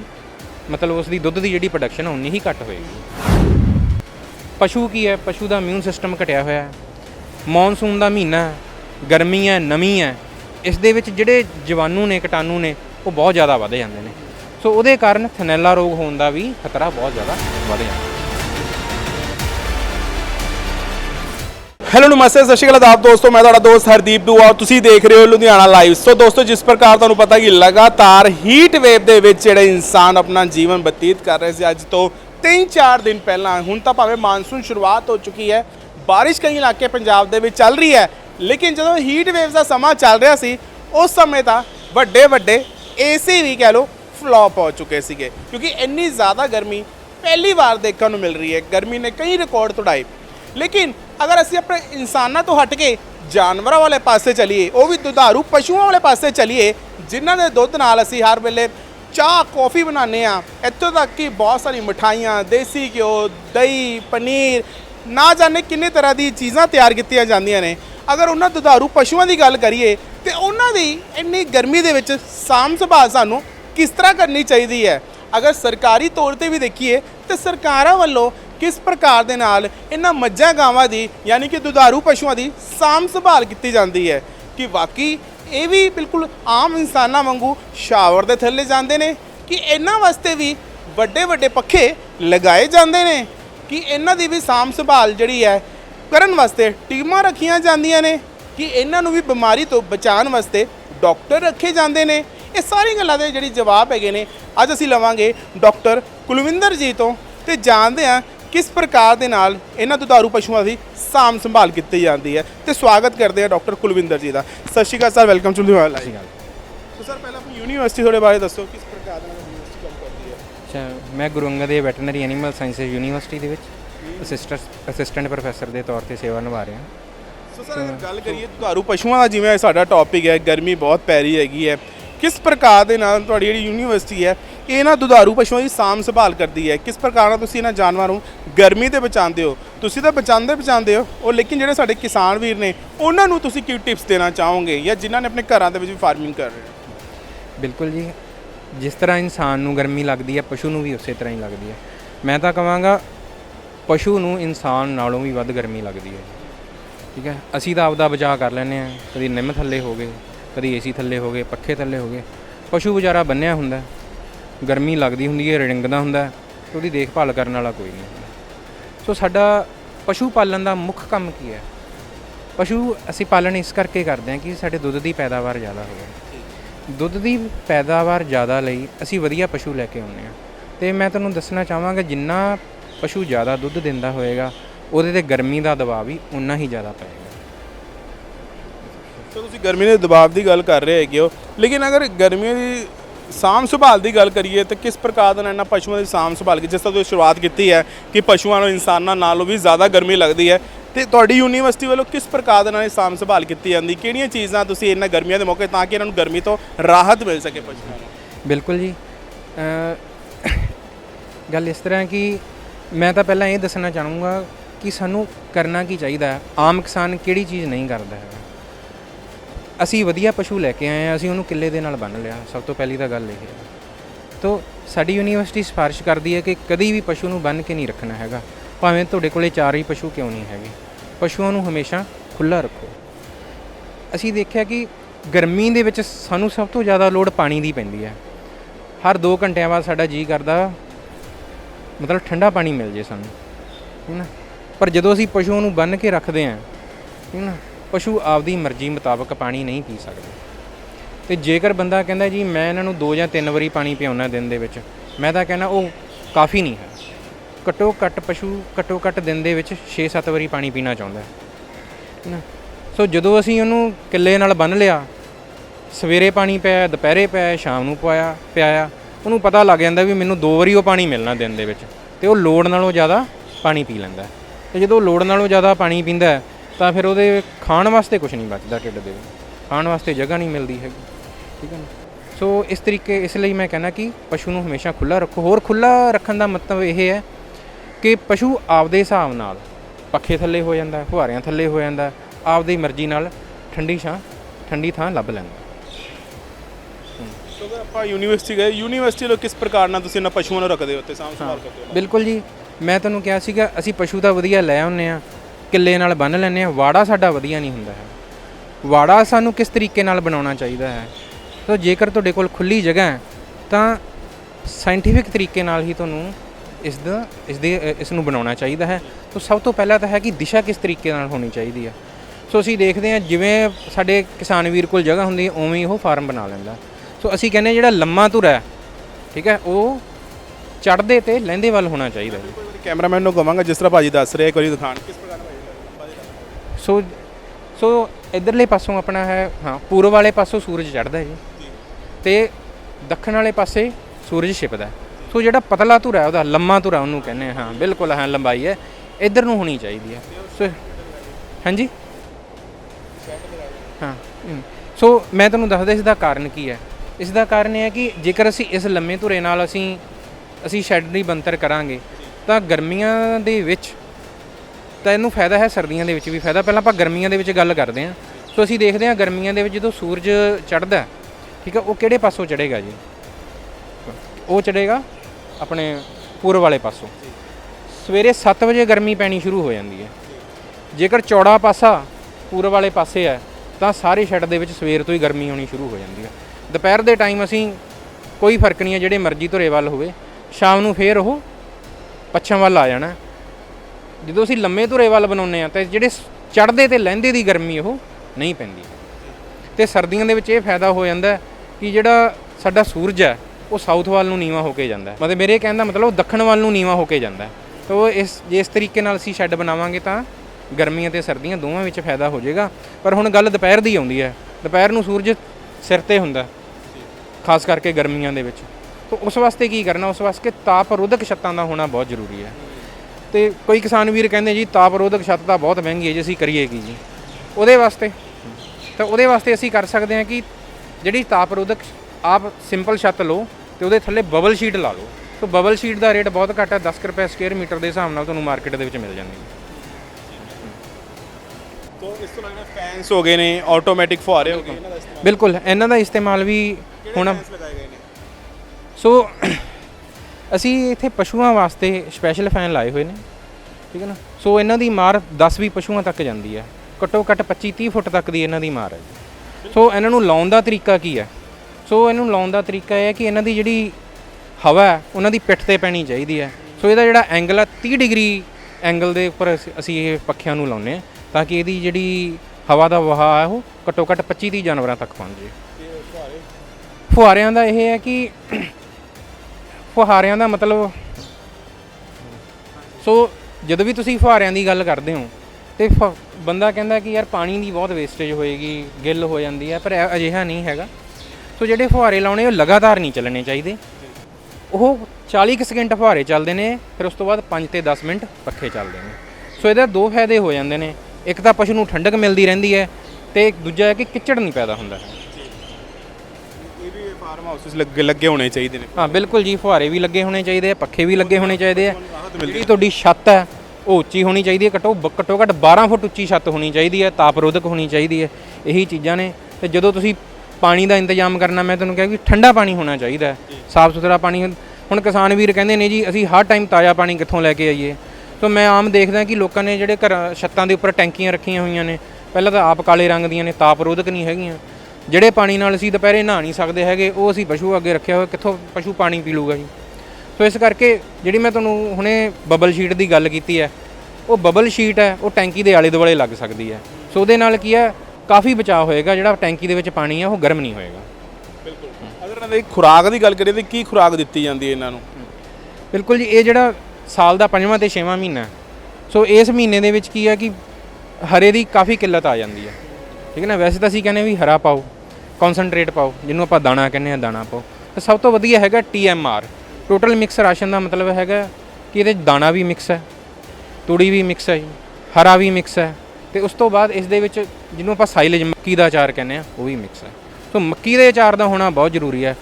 ਮਤਲਬ ਉਸ ਦੀ ਦੁੱਧ ਦੀ ਜਿਹੜੀ ਪ੍ਰੋਡਕਸ਼ਨ ਉਨੀ ਹੀ ਘੱਟ ਹੋਏਗੀ। ਪਸ਼ੂ ਕੀ ਹੈ? ਪਸ਼ੂ ਦਾ ਇਮਿਊਨ ਸਿਸਟਮ ਘਟਿਆ ਹੋਇਆ ਹੈ। ਮੌਨਸੂਨ ਦਾ ਮਹੀਨਾ ਹੈ, ਗਰਮੀ ਹੈ, ਨਮੀ ਹੈ। ਇਸ ਦੇ ਵਿੱਚ ਜਿਹੜੇ ਜੀਵਾਣੂ ਨੇ ਕੀਟਾਣੂ ਨੇ, ਉਹ ਬਹੁਤ ਜ਼ਿਆਦਾ ਵੱਧ ਜਾਂਦੇ ਨੇ। ਸੋ ਉਹਦੇ ਕਾਰਨ ਥਨੈਲਾ ਰੋਗ ਹੋਣ ਦਾ ਵੀ ਖਤਰਾ ਬਹੁਤ ਜ਼ਿਆਦਾ ਵਧ ਜਾਂਦਾ ਹੈਲੋ ਨਮਸਤੇ, ਸਤਿ ਸ਼੍ਰੀ ਅਕਾਲ ਆਪ ਦੋਸਤੋ, ਮੈਂ ਤੁਹਾਡਾ ਦੋਸਤ ਹਰਦੀਪ ਦੂਆ ਤੁਸੀਂ ਦੇਖ ਰਹੇ ਹੋ ਲੁਧਿਆਣਾ ਲਾਈਵ ਸੋ ਦੋਸਤੋ, ਜਿਸ ਪ੍ਰਕਾਰ ਤੁਹਾਨੂੰ ਪਤਾ ਕਿ ਲਗਾਤਾਰ ਹੀਟ ਵੇਵ ਦੇ ਵਿੱਚ ਜਿਹੜੇ ਇਨਸਾਨ ਆਪਣਾ ਜੀਵਨ ਬਤੀਤ ਕਰ ਰਹੇ ਸੀ, ਅੱਜ ਤੋਂ 3-4 ਦਿਨ ਪਹਿਲਾਂ, ਹੁਣ ਤਾਂ ਭਾਵੇਂ ਮਾਨਸੂਨ ਸ਼ੁਰੂਆਤ ਹੋ ਚੁੱਕੀ ਹੈ, ਬਾਰਿਸ਼ ਕਈ ਇਲਾਕੇ ਪੰਜਾਬ ਦੇ ਵਿੱਚ ਚੱਲ ਰਹੀ ਹੈ, ਲੇਕਿਨ ਜਦੋਂ ਹੀਟ ਵੇਵ ਦਾ ਸਮਾਂ ਚੱਲ ਰਿਹਾ ਸੀ, ਉਸ ਸਮੇਂ ਤਾਂ ਵੱਡੇ ਵੱਡੇ ਏਸੀ ਵੀ ਕਹਿ ਲਓ ਫਲॉप ਹੋ ਚੁੱਕੇ ਸੀਗੇ, ਕਿਉਂਕਿ ਇੰਨੀ ਜ਼ਿਆਦਾ ਗਰਮੀ ਪਹਿਲੀ ਵਾਰ ਦੇਖਣ ਨੂੰ ਮਿਲ ਰਹੀ ਹੈ। ਗਰਮੀ ਨੇ ਕਈ ਰਿਕਾਰਡ ਤੋੜਾਏ। ਲੇਕਿਨ ਅਗਰ ਅਸੀਂ ਆਪਣੇ ਇਨਸਾਨਾਂ ਤੋਂ ਹਟ ਕੇ ਜਾਨਵਰਾਂ ਵਾਲੇ ਪਾਸੇ ਚਲੀਏ, ਉਹ ਵੀ ਦੁਧਾਰੂ ਪਸ਼ੂਆਂ ਵਾਲੇ ਪਾਸੇ ਚਲੀਏ, ਜਿਨ੍ਹਾਂ ਦੇ ਦੁੱਧ ਨਾਲ ਅਸੀਂ ਹਰ ਵੇਲੇ ਚਾਹ, ਕੌਫੀ ਬਣਾਉਂਦੇ ਆ ਇੱਥੋਂ ਤੱਕ ਕਿ ਬਹੁਤ ਸਾਰੀ ਮਠਾਈਆਂ, ਦੇਸੀ ਘਿਓ, ਦਹੀਂ, ਪਨੀਰ, ਨਾ ਜਾਣੇ ਕਿੰਨੇ ਤਰ੍ਹਾਂ ਦੀ ਚੀਜ਼ਾਂ ਤਿਆਰ ਕੀਤੀਆਂ ਜਾਂਦੀਆਂ ਨੇ। ਅਗਰ ਉਹਨਾਂ ਦੁਧਾਰੂ ਪਸ਼ੂਆਂ ਦੀ ਗੱਲ ਕਰੀਏ, ਤੇ ਉਹਨਾਂ ਦੀ ਇੰਨੀ ਗਰਮੀ ਦੇ ਵਿੱਚ ਸਾਂਭ ਸੰਭਾਲ ਸਾਨੂੰ ਕਿਸ ਤਰ੍ਹਾਂ ਕਰਨੀ ਚਾਹੀਦੀ ਹੈ? ਅਗਰ ਸਰਕਾਰੀ ਤੌਰ ਤੇ ਵੀ ਦੇਖੀਏ, ਤੇ ਸਰਕਾਰਾਂ ਵੱਲੋਂ ਕਿਸ ਪ੍ਰਕਾਰ ਦੇ ਨਾਲ ਇਹਨਾਂ ਮੱਝਾਂ ਗਾਵਾਂ ਦੀ, ਯਾਨੀ ਕਿ ਦੁਧਾਰੂ ਪਸ਼ੂਆਂ ਦੀ ਸਾਂਭ ਸੰਭਾਲ ਕੀਤੀ ਜਾਂਦੀ ਹੈ? ਕਿ ਵਾਕਈ ਇਹ ਵੀ ਬਿਲਕੁਲ ਆਮ ਇਨਸਾਨਾਂ ਵਾਂਗੂ ਸ਼ਾਵਰ ਦੇ ਥੱਲੇ ਜਾਂਦੇ ਨੇ? ਕਿ ਇਹਨਾਂ ਵਾਸਤੇ ਵੀ ਵੱਡੇ ਵੱਡੇ ਪੱਖੇ ਲਗਾਏ ਜਾਂਦੇ ਨੇ? ਕਿ ਇਹਨਾਂ ਦੀ ਵੀ ਸਾਂਭ ਸੰਭਾਲ ਜਿਹੜੀ ਹੈ, ਕਰਨ ਵਾਸਤੇ ਟੀਮਾਂ ਰੱਖੀਆਂ ਜਾਂਦੀਆਂ ਨੇ? ਕਿ ਇਹਨਾਂ ਨੂੰ ਵੀ ਬਿਮਾਰੀ ਤੋਂ ਬਚਾਉਣ ਵਾਸਤੇ ਡਾਕਟਰ ਰੱਖੇ ਜਾਂਦੇ ਨੇ? ਇਹ ਸਾਰੀ ਗੱਲਾਂ ਦੇ ਜਿਹੜੀ ਜਵਾਬ ਹੈਗੇ ਨੇ, ਅੱਜ ਅਸੀਂ ਲਵਾਂਗੇ ਡਾਕਟਰ ਕੁਲਵਿੰਦਰ ਜੀ ਤੋਂ। ਤੇ ਜਾਣਦੇ ਹਾਂ ਕਿਸ ਪ੍ਰਕਾਰ ਦੇ ਨਾਲ ਇਹਨਾਂ ਦੁਧਾਰੂ ਪਸ਼ੂਆਂ ਦੀ ਸਾਂਭ ਸੰਭਾਲ ਕੀਤੀ ਜਾਂਦੀ ਹੈ? ਤੇ ਸਵਾਗਤ ਕਰਦੇ ਹਾਂ doctor Kulwinder ji the. Sat Sri Akal sir welcome to Ludhiana live. So sir ਪਹਿਲਾਂ ਆਪਣੀ ਯੂਨੀਵਰਸਿਟੀ ਤੁਹਾਡੇ ਬਾਰੇ ਦੱਸੋ ਕਿਸ ਪ੍ਰਕਾਰ ਦੇ ਨਾਲ ਯੂਨੀਵਰਸਿਟੀ ਕੰਮ ਕਰਦੀ ਹੈ? ਅੱਛਾ ਮੈਂ Guru Angad Dev veterinary animal sciences university ਦੇ ਵਿੱਚ ਅਸਿਸਟੈਂਟ ਅਸਿਸਟੈਂਟ ਪ੍ਰੋਫੈਸਰ ਦੇ ਤੌਰ ਤੇ ਸੇਵਾ ਨਿਭਾ ਰਿਹਾ। ਸੋ ਸਰ ਅਗਰ ਗੱਲ ਕਰੀਏ ਦੁਧਾਰੂ ਪਸ਼ੂਆਂ ਦਾ ਜਿਵੇਂ ਸਾਡਾ ਟੌਪਿਕ ਹੈ ਗਰਮੀ ਬਹੁਤ ਪੈ ਰਹੀ ਹੈਗੀ ਹੈ ਕਿਸ ਪ੍ਰਕਾਰ ਦੇ ਨਾਲ ਤੁਹਾਡੀ ਜਿਹੜੀ ਯੂਨੀਵਰਸਿਟੀ ਹੈ ਇਹ ਇਹਨਾਂ ਦੁਧਾਰੂ ਪਸ਼ੂਆਂ ਦੀ ਸਾਂਭ ਸੰਭਾਲ ਕਰਦੀ ਹੈ। ਕਿਸ ਪ੍ਰਕਾਰ ਨਾਲ ਤੁਸੀਂ ਇਹਨਾਂ ਜਾਨਵਰਾਂ ਨੂੰ ਗਰਮੀ ਤੇ ਬਚਾਉਂਦੇ ਹੋ? ਤੁਸੀਂ ਤਾਂ ਬਚਾਉਂਦੇ ਬਚਾਉਂਦੇ ਹੋ। ਉਹ ਲੇਕਿਨ ਜਿਹੜੇ ਸਾਡੇ ਕਿਸਾਨ ਵੀਰ ਨੇ, ਉਹਨਾਂ ਨੂੰ ਤੁਸੀਂ ਕੀ ਟਿਪਸ ਦੇਣਾ ਚਾਹੋਗੇ ਜਾਂ ਜਿਨ੍ਹਾਂ ਨੇ ਆਪਣੇ ਘਰਾਂ ਦੇ ਵਿੱਚ ਵੀ ਫਾਰਮਿੰਗ ਕਰ ਰਹੇ ਹੋ? ਬਿਲਕੁਲ ਜੀ। ਜਿਸ ਤਰ੍ਹਾਂ ਇਨਸਾਨ ਨੂੰ ਗਰਮੀ ਲੱਗਦੀ ਹੈ, ਪਸ਼ੂ ਨੂੰ ਵੀ ਉਸੇ ਤਰ੍ਹਾਂ ਹੀ ਲੱਗਦੀ ਹੈ। ਮੈਂ ਤਾਂ ਕਹਾਂਗਾ, ਪਸ਼ੂ ਨੂੰ ਇਨਸਾਨ ਨਾਲੋਂ ਵੀ ਵੱਧ ਗਰਮੀ ਲੱਗਦੀ ਹੈ। ਠੀਕ ਹੈ? ਅਸੀਂ ਤਾਂ ਆਪਦਾ ਬਚਾਅ ਕਰ ਲੈਂਦੇ ਆ ਕਦੀ ਨਿੰਮ ਥੱਲੇ ਹੋ ਗਏ, ਕਦੀ ਏਸੀ ਥੱਲੇ ਹੋ ਗਏ, ਪੱਖੇ ਥੱਲੇ ਹੋ ਗਏ। ਪਸ਼ੂ ਵਿਚਾਰਾ ਬੰਨਿਆ ਹੁੰਦਾ। ਗਰਮੀ ਲੱਗਦੀ ਹੁੰਦੀ ਹੈ ਰਿੰਗਦਾ ਹੁੰਦਾ ਹੈ, ਤੇ ਉਹਦੀ ਦੇਖਭਾਲ ਕਰਨ ਵਾਲਾ ਕੋਈ ਨਹੀਂ ਹੁੰਦਾ। ਸੋ ਸਾਡਾ ਪਸ਼ੂ ਪਾਲਣ ਦਾ ਮੁੱਖ ਕੰਮ ਕੀ ਹੈ? ਪਸ਼ੂ ਅਸੀਂ ਪਾਲਣ ਇਸ ਕਰਕੇ ਕਰਦੇ ਹਾਂ ਕਿ ਸਾਡੇ ਦੁੱਧ ਦੀ ਪੈਦਾਵਾਰ ਜ਼ਿਆਦਾ ਹੋਵੇ। ਦੁੱਧ ਦੀ ਪੈਦਾਵਾਰ ਜ਼ਿਆਦਾ ਲਈ ਅਸੀਂ ਵਧੀਆ ਪਸ਼ੂ ਲੈ ਕੇ ਆਉਂਦੇ ਹਾਂ। ਤੇ ਮੈਂ ਤੁਹਾਨੂੰ ਦੱਸਣਾ ਚਾਹਾਂਗਾ ਜਿੰਨਾ ਪਸ਼ੂ ਜ਼ਿਆਦਾ ਦੁੱਧ ਦਿੰਦਾ ਹੋਏਗਾ ਉਹਦੇ ਤੇ ਗਰਮੀ ਦਾ ਦਬਾਅ ਵੀ ਉਨਾ ਹੀ ਜ਼ਿਆਦਾ ਪਏਗਾ। ਸੋ ਤੁਸੀਂ ਗਰਮੀ ਦੇ ਦਬਾਅ ਦੀ ਗੱਲ ਕਰ ਰਹੇ ਹੈਗੇ ਹੋ ਲੇਕਿਨ ਅਗਰ ਗਰਮੀ ਦੀ ਸਾਂਭ ਸੰਭਾਲ ਦੀ ਗੱਲ ਕਰੀਏ ਤਾਂ ਕਿਸ ਪ੍ਰਕਾਰ ਦੇ ਨਾਲ ਇਹਨਾਂ ਪਸ਼ੂਆਂ ਦੀ ਸਾਂਭ ਸੰਭਾਲ ਕੀ ਜਿਸ ਤਰ੍ਹਾਂ ਤੁਸੀਂ ਸ਼ੁਰੂਆਤ ਕੀਤੀ ਹੈ ਕਿ ਪਸ਼ੂਆਂ ਨੂੰ ਇਨਸਾਨਾਂ ਨਾਲੋਂ ਵੀ ਜ਼ਿਆਦਾ ਗਰਮੀ ਲੱਗਦੀ ਹੈ ਤੇ ਤੁਹਾਡੀ ਯੂਨੀਵਰਸਿਟੀ ਵੱਲੋਂ ਕਿਸ ਪ੍ਰਕਾਰ ਦੇ ਨਾਲ ਇਹ ਸਾਂਭ ਸੰਭਾਲ ਕੀਤੀ ਜਾਂਦੀ? ਕਿਹੜੀਆਂ ਚੀਜ਼ਾਂ ਤੁਸੀਂ ਇਹਨਾਂ ਗਰਮੀਆਂ ਦੇ ਮੌਕੇ ਤਾਂ ਕਿ ਇਹਨਾਂ ਨੂੰ ਗਰਮੀ ਤੋਂ ਰਾਹਤ ਮਿਲ ਸਕੇ ਪਸ਼ੂਆਂ ਨੂੰ? ਬਿਲਕੁਲ ਜੀ। ਗੱਲ ਇਸ ਤਰ੍ਹਾਂ ਕਿ ਮੈਂ ਤਾਂ ਪਹਿਲਾਂ ਇਹ ਦੱਸਣਾ ਚਾਹੂੰਗਾ ਕਿ ਸਾਨੂੰ ਕਰਨਾ ਕੀ ਚਾਹੀਦਾ ਆਮ ਕਿਸਾਨ ਕਿਹੜੀ ਚੀਜ਼ ਨਹੀਂ ਕਰਦਾ ਹੈਗਾ ਅਸੀਂ ਵਧੀਆ ਪਸ਼ੂ ਲੈ ਕੇ ਆਏ ਆ ਅਸੀਂ ਉਹਨੂੰ ਕਿੱਲੇ ਦੇ ਨਾਲ ਬੰਨ ਲਿਆ, ਸਭ ਤੋਂ ਪਹਿਲੀ ਤਾਂ ਗੱਲ ਇਹ ਹੈ। ਤੋ ਸਾਡੀ ਯੂਨੀਵਰਸਿਟੀ ਸਿਫਾਰਿਸ਼ ਕਰਦੀ ਹੈ ਕਿ ਕਦੀ ਵੀ ਪਸ਼ੂ ਨੂੰ ਬੰਨ ਕੇ ਨਹੀਂ ਰੱਖਣਾ ਹੈਗਾ। ਭਾਵੇਂ ਤੁਹਾਡੇ ਕੋਲੇ ਚਾਰ ਹੀ ਪਸ਼ੂ ਕਿਉਂ ਨਹੀਂ ਹੈਗੇ। ਪਸ਼ੂਆਂ ਨੂੰ ਹਮੇਸ਼ਾ ਖੁੱਲਾ ਰੱਖੋ। ਅਸੀਂ ਦੇਖਿਆ ਕਿ ਗਰਮੀ ਦੇ ਵਿੱਚ ਸਾਨੂੰ ਸਭ ਤੋਂ ਜ਼ਿਆਦਾ ਲੋੜ ਪਾਣੀ ਦੀ ਪੈਂਦੀ ਹੈ। ਹਰ 2 ਘੰਟਿਆਂ ਬਾਅਦ ਸਾਡਾ ਜੀ ਕਰਦਾ, ਮਤਲਬ ਠੰਡਾ ਪਾਣੀ ਮਿਲ ਜੇ ਸਾਨੂੰ। ਠੀਕ ਨਾ? ਪਰ ਜਦੋਂ ਅਸੀਂ ਪਸ਼ੂਆਂ ਨੂੰ ਬੰਨ੍ਹ ਕੇ ਰੱਖਦੇ ਹਾਂ, ਠੀਕ ਨਾ? ਪਸ਼ੂ ਆਪਦੀ ਮਰਜ਼ੀ ਮੁਤਾਬਕ ਪਾਣੀ ਨਹੀਂ ਪੀ ਸਕਦੇ। ਤੇ ਜੇਕਰ ਬੰਦਾ ਕਹਿੰਦਾ ਜੀ, ਮੈਂ ਇਹਨਾਂ ਨੂੰ ਦੋ ਜਾਂ ਤਿੰਨ ਵਾਰੀ ਪਾਣੀ ਪਿਆਉਣਾ ਦਿਨ ਦੇ ਵਿੱਚ, ਮੈਂ ਤਾਂ ਕਹਿੰਦਾ ਉਹ ਕਾਫੀ ਨਹੀਂ ਹੈ। ਘੱਟੋ ਘੱਟ ਪਸ਼ੂ ਘੱਟੋ ਘੱਟ ਦਿਨ ਦੇ ਵਿੱਚ 6-7 ਵਾਰੀ ਪਾਣੀ ਪੀਣਾ ਚਾਹੁੰਦਾ ਹੈ। ਨਾ। ਸੋ ਜਦੋਂ ਅਸੀਂ ਉਹਨੂੰ ਕਿੱਲੇ ਨਾਲ ਬੰਨ ਲਿਆ, ਸਵੇਰੇ ਪਾਣੀ ਪਿਆ, ਦੁਪਹਿਰੇ ਪਿਆ, ਸ਼ਾਮ ਨੂੰ ਪਾਇਆ ਪਿਆਇਆ, ਉਹਨੂੰ ਪਤਾ ਲੱਗ ਜਾਂਦਾ ਵੀ ਮੈਨੂੰ ਦੋ ਵਾਰੀ ਉਹ ਪਾਣੀ ਮਿਲਣਾ ਦਿਨ ਦੇ ਵਿੱਚ, ਤੇ ਉਹ ਲੋੜ ਨਾਲੋਂ ਜ਼ਿਆਦਾ ਪਾਣੀ ਪੀ ਲੈਂਦਾ ਹੈ। ਤੇ ਜਦੋਂ ਲੋੜ ਨਾਲੋਂ ਜ਼ਿਆਦਾ ਪਾਣੀ ਪੀਂਦਾ ਤਾਂ ਫਿਰ ਉਹਦੇ ਖਾਣ ਵਾਸਤੇ ਕੁਝ ਨਹੀਂ ਬਚਦਾ ਢਿੱਡ ਦੇ ਵਿੱਚ। ਖਾਣ ਵਾਸਤੇ ਜਗ੍ਹਾ ਨਹੀਂ ਮਿਲਦੀ ਹੈਗੀ। ਠੀਕ ਹੈ ਨਾ? ਸੋ ਇਸ ਤਰੀਕੇ ਇਸ ਲਈ ਮੈਂ ਕਹਿੰਦਾ ਕਿ ਪਸ਼ੂ ਨੂੰ ਹਮੇਸ਼ਾ ਖੁੱਲਾ ਰੱਖੋ। ਹੋਰ ਖੁੱਲਾ ਰੱਖਣ ਦਾ ਮਤਲਬ ਇਹ ਹੈ ਕਿ ਪਸ਼ੂ ਆਪਦੇ ਹਿਸਾਬ ਨਾਲ ਪੱਖੇ ਥੱਲੇ ਹੋ ਜਾਂਦਾ ਫੁਹਾਰਿਆਂ ਥੱਲੇ ਹੋ ਜਾਂਦਾ ਆਪਦੀ ਮਰਜ਼ੀ ਨਾਲ ਠੰਡੀ ਛਾਂ ਠੰਡੀ ਥਾਂ ਲੱਭ ਲੈਂਦਾ। ਸੋ ਅਗਰ ਆਪਾਂ ਯੂਨੀਵਰਸਿਟੀ ਗਏ। ਯੂਨੀਵਰਸਿਟੀ ਲੋ ਕਿਸ ਪ੍ਰਕਾਰ ਨਾਲ ਤੁਸੀਂ ਇਹਨਾਂ ਪਸ਼ੂਆਂ ਨੂੰ ਰੱਖਦੇ ਹੋ ਤੇ ਸਾਂਭ ਸੰਭਾਲ ਕਰਦੇ ਹੋ? ਬਿਲਕੁਲ ਜੀ। ਮੈਂ ਤੁਹਾਨੂੰ ਕਿਹਾ ਸੀਗਾ ਅਸੀਂ ਪਸ਼ੂ ਤਾਂ ਵਧੀਆ ਲੈ ਆਉਂਦੇ ਆ ਕਿੱਲੇ ਨਾਲ ਬੰਨ ਲੈਂਦੇ ਆ ਵਾੜਾ ਸਾਡਾ ਵਧੀਆ ਨਹੀਂ ਹੁੰਦਾ ਹੈ। ਵਾੜਾ ਸਾਨੂੰ ਕਿਸ ਤਰੀਕੇ ਨਾਲ ਬਣਾਉਣਾ ਚਾਹੀਦਾ ਹੈ? ਸੋ ਜੇਕਰ ਤੁਹਾਡੇ ਕੋਲ ਖੁੱਲੀ ਜਗ੍ਹਾ ਹੈ, ਤਾਂ ਸਾਇੰਟੀਫਿਕ ਤਰੀਕੇ ਨਾਲ ਹੀ ਤੁਹਾਨੂੰ ਇਸ ਦਾ, ਇਸ ਦੇ ਇਸ ਨੂੰ ਬਣਾਉਣਾ ਚਾਹੀਦਾ ਹੈ। ਸੋ ਸਭ ਤੋਂ ਪਹਿਲਾਂ ਤਾਂ ਹੈ ਕਿ ਦਿਸ਼ਾ ਕਿਸ ਤਰੀਕੇ ਨਾਲ ਹੋਣੀ ਚਾਹੀਦੀ ਹੈ। ਸੋ ਅਸੀਂ ਦੇਖਦੇ ਹਾਂ, ਜਿਵੇਂ ਸਾਡੇ ਕਿਸਾਨ ਵੀਰ ਕੋਲ ਜਗ੍ਹਾ ਹੁੰਦੀ ਹੈ, ਉਵੇਂ ਹੀ ਉਹ ਫਾਰਮ ਬਣਾ ਲੈਂਦਾ ਸੋ ਅਸੀਂ ਕਹਿੰਦੇ ਜਿਹੜਾ ਲੰਮਾ ਧੁਰਾ ਹੈ, ਠੀਕ ਹੈ, ਉਹ ਚੜ੍ਹਦੇ ਤੇ ਲਹਿੰਦੇ ਵੱਲ ਹੋਣਾ ਚਾਹੀਦਾ ਹੈ। ਕੈਮਰਾਮੈਨ ਨੂੰ ਕਹਾਂਗਾ ਜਿਸ ਤਰ੍ਹਾਂ ਭਾਜੀ ਦੱਸ ਰਹੇ, ਇੱਕ ਵਾਰੀ ਦਿਖਾਣ ਕਿਸ ਸੋ ਸੋ ਇਧਰਲੇ ਪਾਸੋਂ ਆਪਣਾ ਹੈ, ਹਾਂ, ਪੂਰਬ ਵਾਲੇ ਪਾਸੋਂ ਸੂਰਜ ਚੜ੍ਹਦਾ ਜੀ। ਤੇ ਦੱਖਣ ਵਾਲੇ ਪਾਸੇ ਸੂਰਜ ਛਿਪਦਾ ਸੋ ਜਿਹੜਾ ਪਤਲਾ ਧੁਰਾ ਉਹਦਾ ਲੰਮਾ ਧੁਰਾ ਉਹਨੂੰ ਕਹਿੰਦੇ ਹਾਂ ਬਿਲਕੁਲ, ਹਾਂ, ਲੰਬਾਈ ਹੈ। ਇਧਰ ਨੂੰ ਹੋਣੀ ਚਾਹੀਦੀ ਹੈ। ਸੋ ਹਾਂਜੀ? ਹਾਂ ਸੋ ਮੈਂ ਤੁਹਾਨੂੰ ਦੱਸਦਾ ਇਸ ਦਾ ਕਾਰਨ ਕੀ ਹੈ। ਇਸ ਦਾ ਕਾਰਨ ਇਹ ਹੈ ਕਿ ਜੇਕਰ ਅਸੀਂ ਇਸ ਲੰਮੇ ਧੁਰੇ ਨਾਲ ਅਸੀਂ ਅਸੀਂ ਸ਼ੈੱਡ ਦੀ ਬੰਤਰ ਕਰਾਂਗੇ, ਤਾਂ ਗਰਮੀਆਂ ਦੇ ਵਿੱਚ ਤਾਂ ਇਹਨੂੰ ਫਾਇਦਾ ਹੈ ਸਰਦੀਆਂ ਦੇ ਵਿੱਚ ਵੀ। ਫਾਇਦਾ ਪਹਿਲਾਂ ਆਪਾਂ ਗਰਮੀਆਂ ਦੇ ਵਿੱਚ ਗੱਲ ਕਰਦੇ ਹਾਂ। ਸੋ ਅਸੀਂ ਦੇਖਦੇ ਹਾਂ ਗਰਮੀਆਂ ਦੇ ਵਿੱਚ ਜਦੋਂ ਸੂਰਜ ਚੜ੍ਹਦਾ ਠੀਕ ਹੈ, ਉਹ ਕਿਹੜੇ ਪਾਸੋਂ ਚੜ੍ਹੇਗਾ ਜੀ? ਉਹ ਚੜ੍ਹੇਗਾ ਆਪਣੇ ਪੂਰਬ ਵਾਲੇ ਪਾਸੋਂ। ਸਵੇਰੇ 7 ਵਜੇ ਗਰਮੀ ਪੈਣੀ ਸ਼ੁਰੂ ਹੋ ਜਾਂਦੀ ਹੈ। ਜੇਕਰ ਚੌੜਾ ਪਾਸਾ ਪੂਰਬ ਵਾਲੇ ਪਾਸੇ ਹੈ, ਤਾਂ ਸਾਰੇ ਸ਼ੈੱਡ ਦੇ ਵਿੱਚ ਸਵੇਰ ਤੋਂ ਹੀ ਗਰਮੀ ਹੋਣੀ ਸ਼ੁਰੂ ਹੋ ਜਾਂਦੀ ਹੈ। ਦੁਪਹਿਰ ਦੇ ਟਾਈਮ ਅਸੀਂ ਕੋਈ ਫ਼ਰਕ ਨਹੀਂ ਹੈ, ਜਿਹੜੇ ਮਰਜ਼ੀ ਧੁਰੇ ਵੱਲ ਹੋਵੇ। ਸ਼ਾਮ ਨੂੰ ਫੇਰ ਉਹ ਪੱਛਮ ਵੱਲ ਆ ਜਾਣਾ। ਜਦੋਂ ਅਸੀਂ ਲੰਮੇ ਧੁਰੇ ਵੱਲ ਬਣਾਉਂਦੇ ਆ ਤਾਂ ਜਿਹੜੇ ਚੜ੍ਹਦੇ ਤੇ ਲਹਿੰਦੇ ਦੀ ਗਰਮੀ ਉਹ ਨਹੀਂ ਪੈਂਦੀ। ਤੇ ਸਰਦੀਆਂ ਦੇ ਵਿੱਚ ਇਹ ਫਾਇਦਾ ਹੋ ਜਾਂਦਾ ਕਿ ਜਿਹੜਾ ਸਾਡਾ ਸੂਰਜ ਹੈ, ਉਹ ਸਾਊਥ ਵੱਲ ਨੂੰ ਨੀਵਾ ਹੋ ਕੇ ਜਾਂਦਾ। ਮਤਲਬ ਮੇਰੇ ਕਹਿਣ ਦਾ ਮਤਲਬ ਉਹ ਦੱਖਣ ਵੱਲ ਨੂੰ ਨੀਵਾ ਹੋ ਕੇ ਜਾਂਦਾ। ਤਾਂ ਉਹ ਇਸ ਜਿਸ ਤਰੀਕੇ ਨਾਲ ਅਸੀਂ ਸ਼ੈੱਡ ਬਣਾਵਾਂਗੇ ਤਾਂ ਗਰਮੀਆਂ ਤੇ ਸਰਦੀਆਂ ਦੋਵਾਂ ਵਿੱਚ ਫਾਇਦਾ ਹੋ ਜਾਏਗਾ। ਪਰ ਹੁਣ ਗੱਲ ਦੁਪਹਿਰ ਦੀ ਆਉਂਦੀ ਹੈ। ਦੁਪਹਿਰ ਨੂੰ ਸੂਰਜ ਸਿਰ ਤੇ ਹੁੰਦਾ, ਖਾਸ ਕਰਕੇ ਗਰਮੀਆਂ ਦੇ ਵਿੱਚ। ਤਾਂ ਉਸ ਵਾਸਤੇ ਕੀ ਕਰਨਾ? ਉਸ ਵਾਸਤੇ ਤਾਪ ਰੋਧਕ ਛੱਤਾਂ ਦਾ ਹੋਣਾ ਬਹੁਤ ਜ਼ਰੂਰੀ ਹੈ। ਤੇ ਕੋਈ ਕਿਸਾਨ ਵੀਰ ਕਹਿੰਦੇ ਜੀ ਤਾਪ ਰੋਧਕ ਛੱਤ ਤਾਂ ਬਹੁਤ ਮਹਿੰਗੀ ਹੈ ਜੀ ਅਸੀਂ ਕਰੀਏ ਕੀ ਜੀ? ਉਹਦੇ ਵਾਸਤੇ। ਤਾਂ ਉਹਦੇ ਵਾਸਤੇ ਅਸੀਂ ਕਰ ਸਕਦੇ ਹਾਂ ਕਿ ਜਿਹੜੀ ਤਾਪ ਰੋਧਕ ਆਪ ਸਿੰਪਲ ਛੱਤ ਲਓ ਤੇ ਉਹਦੇ ਥੱਲੇ ਬਬਲ ਸ਼ੀਟ ਲਾ ਲਓ। ਸੋ ਬਬਲ ਸ਼ੀਟ ਦਾ ਰੇਟ ਬਹੁਤ ਘੱਟ ਹੈ 10 ਕੁ ਰੁਪਏ ਸਕੁਅਰ ਮੀਟਰ ਦੇ ਹਿਸਾਬ ਨਾਲ ਤੁਹਾਨੂੰ ਮਾਰਕੀਟ ਦੇ ਵਿੱਚ ਮਿਲ ਜਾਂਦੀ ਹੈ। ਤੋਂ ਇਸ ਤੋਂ ਲੱਗਦਾ ਫੈਨਸ ਹੋ ਗਏ ਨੇ ਆਟੋਮੈਟਿਕ ਫੁਹਾਰੇ ਹੋ ਗਏ। ਬਿਲਕੁਲ ਇਹਨਾਂ ਦਾ ਇਸਤੇਮਾਲ ਵੀ ਹੁਣ। ਸੋ ਅਸੀਂ ਇੱਥੇ ਪਸ਼ੂਆਂ ਵਾਸਤੇ ਸਪੈਸ਼ਲ ਫੈਨ ਲਾਏ ਹੋਏ ਨੇ ਠੀਕ ਹੈ ਨਾ? ਸੋ ਇਹਨਾਂ ਦੀ ਮਾਰ 10-20 ਪਸ਼ੂਆਂ ਤੱਕ ਜਾਂਦੀ ਹੈ। ਘੱਟੋ ਘੱਟ 25-30 ਫੁੱਟ ਤੱਕ ਦੀ ਇਹਨਾਂ ਦੀ ਮਾਰ ਹੈ। ਸੋ ਇਹਨਾਂ ਨੂੰ ਲਾਉਣ ਦਾ ਤਰੀਕਾ ਕੀ ਹੈ? ਸੋ ਇਹਨੂੰ ਲਾਉਣ ਦਾ ਤਰੀਕਾ ਇਹ ਹੈ ਕਿ ਇਹਨਾਂ ਦੀ ਜਿਹੜੀ ਹਵਾ ਹੈ ਉਹਨਾਂ ਦੀ ਪਿੱਠ ਤੇ ਪੈਣੀ ਚਾਹੀਦੀ ਹੈ। ਸੋ ਇਹਦਾ ਜਿਹੜਾ ਐਂਗਲ ਹੈ 30 ਡਿਗਰੀ ਐਂਗਲ ਦੇ ਉੱਪਰ ਅਸੀਂ- ਇਹ ਪੱਖਿਆਂ ਨੂੰ ਲਾਉਂਦੇ ਹਾਂ ਤਾਂ ਕਿ ਇਹਦੀ ਜਿਹੜੀ ਹਵਾ ਦਾ ਵਹਾਅ ਹੈ ਉਹ ਘੱਟੋ ਘੱਟ 25-30 ਜਾਨਵਰਾਂ ਤੱਕ ਪਹੁੰਚ ਜੇ ਫੁਹਾਰਿਆਂ ਦਾ ਇਹ ਹੈ ਕਿ ਫੁਹਾਰਿਆਂ ਦਾ ਮਤਲਬ ਸੋ ਜਦੋਂ ਵੀ ਤੁਸੀਂ ਫੁਹਾਰਿਆਂ ਦੀ ਗੱਲ ਕਰਦੇ ਹੋ ਤੇ ਫ- ਬੰਦਾ ਕਹਿੰਦਾ ਕਿ ਯਾਰ ਪਾਣੀ ਦੀ ਬਹੁਤ ਵੇਸਟੇਜ ਹੋਏਗੀ, ਗਿੱਲ ਹੋ ਜਾਂਦੀ ਹੈ, ਪਰ ਇਹ ਅਜਿਹਾ ਨਹੀਂ ਹੈਗਾ। ਸੋ ਜਿਹੜੇ ਫੁਹਾਰੇ ਲਾਉਣੇ ਉਹ ਲਗਾਤਾਰ ਨਹੀਂ ਚੱਲਣੇ ਚਾਹੀਦੇ। ਉਹ 40 ਕੁ ਸਕਿੰਟ ਫੁਹਾਰੇ ਚੱਲਦੇ ਨੇ, ਫਿਰ ਉਸ ਤੋਂ ਬਾਅਦ 5 ਤੇ 10 ਮਿੰਟ ਪੱਖੇ ਚੱਲਦੇ ਨੇ। ਸੋ ਇਹਦੇ ਦੋ ਫਾਇਦੇ ਹੋ ਜਾਂਦੇ ਨੇ। ਇੱਕ ਤਾਂ ਪਸ਼ੂ ਨੂੰ ਠੰਡਕ ਮਿਲਦੀ ਰਹਿੰਦੀ ਹੈ ਤੇ ਦੂਜਾ ਹੈ ਕਿ ਕਿਚੜ ਨਹੀਂ ਪੈਦਾ ਹੁੰਦਾ। ਹੈ ਹਾਊਸਸ ਲੱਗੇ ਲੱਗੇ ਹੋਣੇ ਚਾਹੀਦੇ ਨੇ। ਹਾਂ ਬਿਲਕੁਲ ਜੀ ਫੁਹਾਰੇ ਵੀ ਲੱਗੇ ਹੋਣੇ ਚਾਹੀਦੇ ਆ ਪੱਖੇ ਵੀ ਲੱਗੇ ਹੋਣੇ ਚਾਹੀਦੇ ਆ। ਜਿਹੜੀ ਤੁਹਾਡੀ ਛੱਤ ਹੈ ਉਹ ਉੱਚੀ ਹੋਣੀ ਚਾਹੀਦੀ ਹੈ ਘੱਟੋ ਘੱਟੋ ਘੱਟ 12 ਫੁੱਟ ਉੱਚੀ ਛੱਤ ਹੋਣੀ ਚਾਹੀਦੀ ਹੈ ਤਾਪ ਰੋਧਕ ਹੋਣੀ ਚਾਹੀਦੀ ਹੈ ਇਹੀ ਚੀਜ਼ਾਂ ਨੇ। ਤੇ ਜਦੋਂ ਤੁਸੀਂ ਪਾਣੀ ਦਾ ਇੰਤਜ਼ਾਮ ਕਰਨਾ ਮੈਂ ਤੁਹਾਨੂੰ ਕਿਹਾ ਕਿ ਠੰਡਾ ਪਾਣੀ ਹੋਣਾ ਚਾਹੀਦਾ ਸਾਫ਼ ਸੁਥਰਾ ਪਾਣੀ ਹੁਣ- ਹੁਣ ਕਿਸਾਨ ਵੀਰ ਕਹਿੰਦੇ ਨੇ ਜੀ ਅਸੀਂ ਹਰ ਟਾਈਮ ਤਾਜ਼ਾ ਪਾਣੀ ਕਿੱਥੋਂ ਲੈ ਕੇ ਆਈਏ? ਸੋ ਮੈਂ ਆਮ ਦੇਖਦਾ ਕਿ ਲੋਕਾਂ ਨੇ ਜਿਹੜੇ ਘਰ ਛੱਤਾਂ ਦੇ ਉੱਪਰ ਟੈਂਕੀਆਂ ਰੱਖੀਆਂ ਹੋਈਆਂ ਨੇ ਪਹਿਲਾਂ ਤਾਂ ਆਪ ਕਾਲੇ ਰੰਗ ਦੀਆਂ ਨੇ ਤਾਪ ਰੋਧਕ ਨਹੀਂ ਹੈਗੀਆਂ। ਜਿਹੜੇ ਪਾਣੀ ਨਾਲ ਅਸੀਂ ਦੁਪਹਿਰੇ ਨਹਾ ਨਹੀਂ ਸਕਦੇ ਹੈਗੇ ਉਹ ਅਸੀਂ ਪਸ਼ੂ ਅੱਗੇ ਰੱਖਿਆ ਹੋਇਆ ਕਿੱਥੋਂ ਪਸ਼ੂ ਪਾਣੀ ਪੀ ਲੂਗਾ ਜੀ? ਸੋ ਇਸ ਕਰਕੇ ਜਿਹੜੀ ਮੈਂ ਤੁਹਾਨੂੰ ਹੁਣੇ ਬਬਲ ਸ਼ੀਟ ਦੀ ਗੱਲ ਕੀਤੀ ਹੈ ਉਹ ਬਬਲ ਸ਼ੀਟ ਹੈ ਉਹ ਟੈਂਕੀ ਦੇ ਆਲੇ ਦੁਆਲੇ ਲੱਗ ਸਕਦੀ ਹੈ। ਸੋ ਉਹਦੇ ਨਾਲ ਕੀ ਹੈ ਕਾਫੀ ਬਚਾਅ ਹੋਏਗਾ ਜਿਹੜਾ ਟੈਂਕੀ ਦੇ ਵਿੱਚ ਪਾਣੀ ਹੈ ਉਹ ਗਰਮ ਨਹੀਂ ਹੋਏਗਾ। ਬਿਲਕੁਲ। ਅਗਰ ਇਹਨਾਂ ਦੀ ਖੁਰਾਕ ਦੀ ਗੱਲ ਕਰੀਏ ਤਾਂ ਕੀ ਖੁਰਾਕ ਦਿੱਤੀ ਜਾਂਦੀ ਹੈ ਇਹਨਾਂ ਨੂੰ? ਬਿਲਕੁਲ ਜੀ ਇਹ ਜਿਹੜਾ ਸਾਲ ਦਾ ਪੰਜਵਾਂ ਤੇ ਛੇਵਾਂ ਮਹੀਨਾ ਸੋ ਇਸ ਮਹੀਨੇ ਦੇ ਵਿੱਚ ਕੀ ਹੈ ਕਿ ਹਰੇ ਦੀ ਕਾਫੀ ਕਿੱਲਤ ਆ ਜਾਂਦੀ ਹੈ। ਠੀਕ ਹੈ ਨਾ? ਵੈਸੇ ਤਾਂ ਅਸੀਂ ਕਹਿੰਦੇ ਵੀ ਹਰਾ ਪਾਓ। ਕਨਸੈਂਟਰੇਟ ਪਾਓ, ਜਿਹਨੂੰ ਆਪਾਂ ਦਾਣਾ ਕਹਿੰਦੇ ਆ ਦਾਣਾ ਪਾਓ। ਤੇ ਸਭ ਤੋਂ ਵਧੀਆ ਹੈਗਾ TMR ਟੋਟਲ ਮਿਕਸ ਰਾਸ਼ਨ ਦਾ ਮਤਲਬ ਹੈਗਾ ਕਿ ਇਹਦੇ 'ਚ ਦਾਣਾ ਵੀ ਮਿਕਸ ਹੈ, ਤੂੜੀ ਵੀ ਮਿਕਸ ਹੈ ਜੀ ਹਰਾ ਵੀ ਮਿਕਸ ਹੈ, ਤੇ ਉਸ ਤੋਂ ਬਾਅਦ ਇਸ ਦੇ ਵਿੱਚ ਜਿਹਨੂੰ ਆਪਾਂ ਸਾਈਲੇਜ ਮੱਕੀ ਦਾ ਅਚਾਰ ਕਹਿੰਦੇ ਆ ਉਹ ਵੀ ਮਿਕਸ ਹੈ। ਸੋ ਮੱਕੀ ਦੇ ਅਚਾਰ ਦਾ ਹੋਣਾ ਬਹੁਤ ਜ਼ਰੂਰੀ ਹੈ।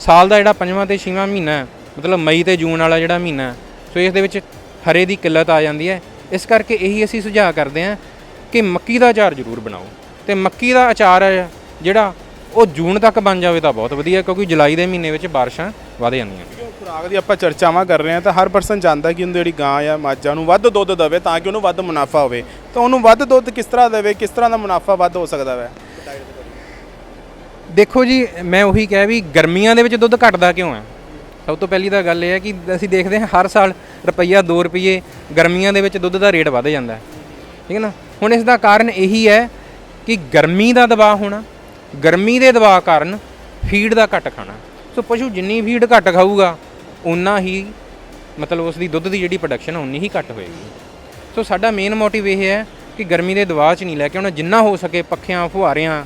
ਸਾਲ ਦਾ ਜਿਹੜਾ ਪੰਜਵਾਂ ਤੇ ਛੇਵਾਂ ਮਹੀਨਾ ਹੈ, ਮਤਲਬ ਮਈ ਤੇ ਜੂਨ ਵਾਲਾ ਜਿਹੜਾ ਮਹੀਨਾ ਹੈ, ਸੋ ਇਸ ਦੇ ਵਿੱਚ ਹਰੇ ਦੀ ਕਿੱਲਤ ਆ ਜਾਂਦੀ ਹੈ। ਇਸ ਕਰਕੇ ਇਹੀ ਅਸੀਂ ਸੁਝਾਅ ਕਰਦੇ ਹਾਂ ਕਿ ਮੱਕੀ ਦਾ ਅਚਾਰ ਜ਼ਰੂਰ ਬਣਾਓ। ਤੇ ਮੱਕੀ ਦਾ ਅਚਾਰ ਜਿਹੜਾ ਉਹ ਜੂਨ ਤੱਕ ਬਣ ਜਾਵੇ ਤਾਂ ਬਹੁਤ ਵਧੀਆ ਕਿਉਂਕਿ ਜੁਲਾਈ ਦੇ ਮਹੀਨੇ ਵਿੱਚ ਬਾਰਿਸ਼ਾਂ ਵਧ ਜਾਂਦੀਆਂ ਖੁਰਾਕ ਦੀ ਆਪਾਂ ਚਰਚਾਵਾਂ ਕਰ ਰਹੇ ਹਾਂ ਤਾਂ ਹਰ ਪਰਸਨ ਚਾਹੁੰਦਾ ਕਿ ਉਹਨੂੰ ਜਿਹੜੀ ਗਾਂ ਜਾਂ ਮੱਝਾਂ ਨੂੰ ਵੱਧ ਦੁੱਧ ਦੇਵੇ ਤਾਂ ਕਿ ਉਹਨੂੰ ਵੱਧ ਮੁਨਾਫਾ ਹੋਵੇ। ਤਾਂ ਉਹਨੂੰ ਵੱਧ ਦੁੱਧ ਕਿਸ ਤਰ੍ਹਾਂ ਦੇਵੇ ਕਿਸ ਤਰ੍ਹਾਂ ਦਾ ਮੁਨਾਫਾ ਵੱਧ ਹੋ ਸਕਦਾ ਹੈ ਦੇਖੋ ਜੀ ਮੈਂ ਉਹੀ ਕਿਹਾ ਵੀ ਗਰਮੀਆਂ ਦੇ ਵਿੱਚ ਦੁੱਧ ਘਟਦਾ ਕਿਉਂ ਹੈ? ਸਭ ਤੋਂ ਪਹਿਲੀ ਤਾਂ ਗੱਲ ਇਹ ਹੈ ਕਿ ਅਸੀਂ ਦੇਖਦੇ ਹਾਂ ਹਰ ਸਾਲ ਰੁਪਈਆ 2 ਰੁਪਏ ਗਰਮੀਆਂ ਦੇ ਵਿੱਚ ਦੁੱਧ ਦਾ ਰੇਟ ਵਧ ਜਾਂਦਾ ਹੈ। ਠੀਕ ਹੈ ਨਾ? ਹੁਣ ਇਸ ਦਾ ਕਾਰਨ ਇਹੀ ਹੈ ਕਿ ਗਰਮੀ ਦਾ ਦਬਾਅ ਹੋਣਾ ਗਰਮੀ ਦੇ ਦਬਾਅ ਕਾਰਨ ਫੀਡ ਦਾ ਘੱਟ ਖਾਣਾ। ਸੋ ਪਸ਼ੂ ਜਿੰਨੀ ਫੀਡ ਘੱਟ ਖਾਊਗਾ ਉਨਾ ਹੀ ਮਤਲਬ ਉਸ ਦੀ ਦੁੱਧ ਦੀ ਜਿਹੜੀ ਪ੍ਰੋਡਕਸ਼ਨ ਹੈ ਉਨੀ ਹੀ ਘੱਟ ਹੋਏਗੀ। ਸੋ ਸਾਡਾ ਮੇਨ ਮੋਟਿਵ ਇਹ ਹੈ ਕਿ ਗਰਮੀ ਦੇ ਦਬਾਅ 'ਚ ਨਹੀਂ ਲੈ ਕੇ ਆਉਣਾ ਜਿੰਨਾ ਹੋ ਸਕੇ ਪੱਖਿਆਂ ਫੁਹਾਰਿਆਂ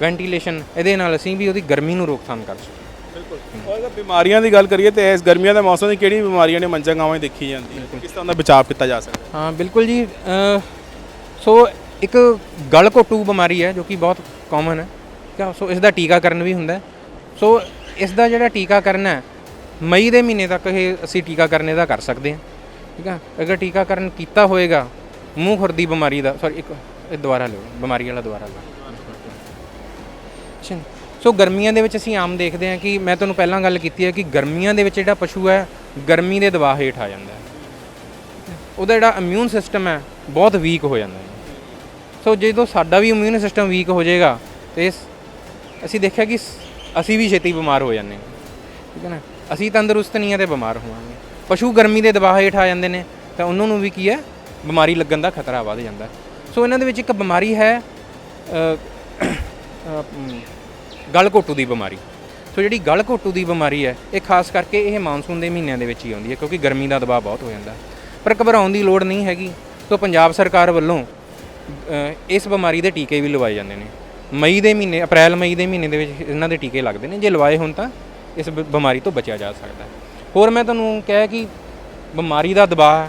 ਵੈਂਟੀਲੇਸ਼ਨ ਇਹਦੇ ਨਾਲ ਅਸੀਂ ਵੀ ਉਹਦੀ ਗਰਮੀ ਨੂੰ ਰੋਕਥਾਮ ਕਰ ਸਕੀਏ। ਬਿਲਕੁਲ। ਔਰ ਅਗਰ ਬਿਮਾਰੀਆਂ ਦੀ ਗੱਲ ਕਰੀਏ ਤੇ ਇਸ ਗਰਮੀਆਂ ਦੇ ਮੌਸਮ 'ਚ ਕਿਹੜੀ ਬਿਮਾਰੀਆਂ ਨੇ ਮੰਝਾਂ ਗਾਵਾਂ 'ਚ ਦੇਖੀ ਜਾਂਦੀਆਂ ਕਿਸ ਤਰ੍ਹਾਂ ਦਾ ਬਚਾਅ ਕੀਤਾ ਜਾ ਸਕਦਾ ਹਾਂ? ਬਿਲਕੁਲ ਜੀ। ਅ, ਸੋ ਇੱਕ ਗਲ ਘੋਟੂ ਬਿਮਾਰੀ ਹੈ ਜੋ ਕਿ ਬਹੁਤ ਕਾਮਨ ਹੈ। ਠੀਕ ਹੈ ਸੋ ਇਸ ਦਾ ਟੀਕਾਕਰਨ ਵੀ ਹੁੰਦਾ ਸੋ ਇਸ ਦਾ ਜਿਹੜਾ ਟੀਕਾਕਰਨ ਹੈ, ਮਈ ਦੇ ਮਹੀਨੇ ਤੱਕ ਇਹ ਅਸੀਂ ਟੀਕਾਕਰਨ ਇਹਦਾ ਕਰ ਸਕਦੇ ਹਾਂ। ਠੀਕ ਹੈ ਅਗਰ ਟੀਕਾਕਰਨ ਕੀਤਾ ਹੋਏਗਾ, ਮੂੰਹ ਖੁਰਦੀ ਬਿਮਾਰੀ ਦਾ ਸੌਰੀ ਇੱਕ ਇਹ ਦੁਬਾਰਾ ਲਓ, ਬਿਮਾਰੀ ਵਾਲਾ ਦੁਬਾਰਾ ਲਓ। ਅੱਛਾ ਸੋ ਗਰਮੀਆਂ ਦੇ ਵਿੱਚ ਅਸੀਂ ਆਮ ਦੇਖਦੇ ਹਾਂ ਕਿ, ਮੈਂ ਤੁਹਾਨੂੰ ਪਹਿਲਾਂ ਗੱਲ ਕੀਤੀ ਹੈ ਕਿ ਗਰਮੀਆਂ ਦੇ ਵਿੱਚ ਜਿਹੜਾ ਪਸ਼ੂ ਹੈ, ਗਰਮੀ ਦੇ ਦਬਾਅ ਹੇਠ ਆ ਜਾਂਦਾ ਹੈ। ਉਹਦਾ ਜਿਹੜਾ ਇਮਿਊਨ ਸਿਸਟਮ ਹੈ, ਬਹੁਤ ਵੀਕ ਹੋ ਜਾਂਦਾ ਹੈ। ਸੋ ਜਦੋਂ ਸਾਡਾ ਵੀ ਇਮਿਊਨ ਸਿਸਟਮ ਵੀਕ ਹੋ ਜਾਏਗਾ, ਤੇ ਇਸ ਅਸੀਂ ਦੇਖਿਆ ਕਿ ਅਸੀਂ ਵੀ ਛੇਤੀ ਬਿਮਾਰ ਹੋ ਜਾਂਦੇ ਹਾਂ। ਠੀਕ ਹੈ ਨਾ? ਅਸੀਂ ਤੰਦਰੁਸਤ ਨਹੀਂ ਹਾਂ ਤੇ ਬਿਮਾਰ ਹੋਵਾਂਗੇ। ਪਸ਼ੂ ਗਰਮੀ ਦੇ ਦਬਾਅ ਹੇਠ ਆ ਜਾਂਦੇ ਨੇ, ਤਾਂ ਉਹਨਾਂ ਨੂੰ ਵੀ ਕੀ ਹੈ? ਬਿਮਾਰੀ ਲੱਗਣ ਦਾ ਖਤਰਾ ਵੱਧ ਜਾਂਦਾ। ਸੋ ਇਹਨਾਂ ਦੇ ਵਿੱਚ ਇੱਕ ਬਿਮਾਰੀ ਹੈ ਗਲ ਘੋਟੂ ਦੀ ਬਿਮਾਰੀ। ਸੋ ਜਿਹੜੀ ਗਲ ਘੋਟੂ ਦੀ ਬਿਮਾਰੀ ਹੈ, ਇਹ ਖਾਸ ਕਰਕੇ ਇਹ ਮੌਨਸੂਨ ਦੇ ਮਹੀਨਿਆਂ ਦੇ ਵਿੱਚ ਹੀ ਆਉਂਦੀ ਹੈ, ਕਿਉਂਕਿ ਗਰਮੀ ਦਾ ਦਬਾਅ ਬਹੁਤ ਹੋ ਜਾਂਦਾ। ਪਰ ਘਬਰਾਉਣ ਦੀ ਲੋੜ ਨਹੀਂ ਹੈਗੀ। ਸੋ ਪੰਜਾਬ ਸਰਕਾਰ ਵੱਲੋਂ ਇਸ ਬਿਮਾਰੀ ਦੇ ਟੀਕੇ ਵੀ ਲਵਾਏ ਜਾਂਦੇ ਨੇ। ਮਈ ਦੇ ਮਹੀਨੇ, ਅਪ੍ਰੈਲ ਮਈ ਦੇ ਮਹੀਨੇ ਦੇ ਵਿੱਚ ਇਹਨਾਂ ਦੇ ਟੀਕੇ ਲੱਗਦੇ ਨੇ। ਜੇ ਲਵਾਏ ਹੋਣ ਤਾਂ ਇਸ ਬ- ਬਿਮਾਰੀ ਤੋਂ ਬਚਿਆ ਜਾ ਸਕਦਾ। ਹੈ ਹੋਰ ਮੈਂ ਤੁਹਾਨੂੰ ਕਿਹਾ ਕਿ ਬਿਮਾਰੀ ਦਾ ਦਬਾਅ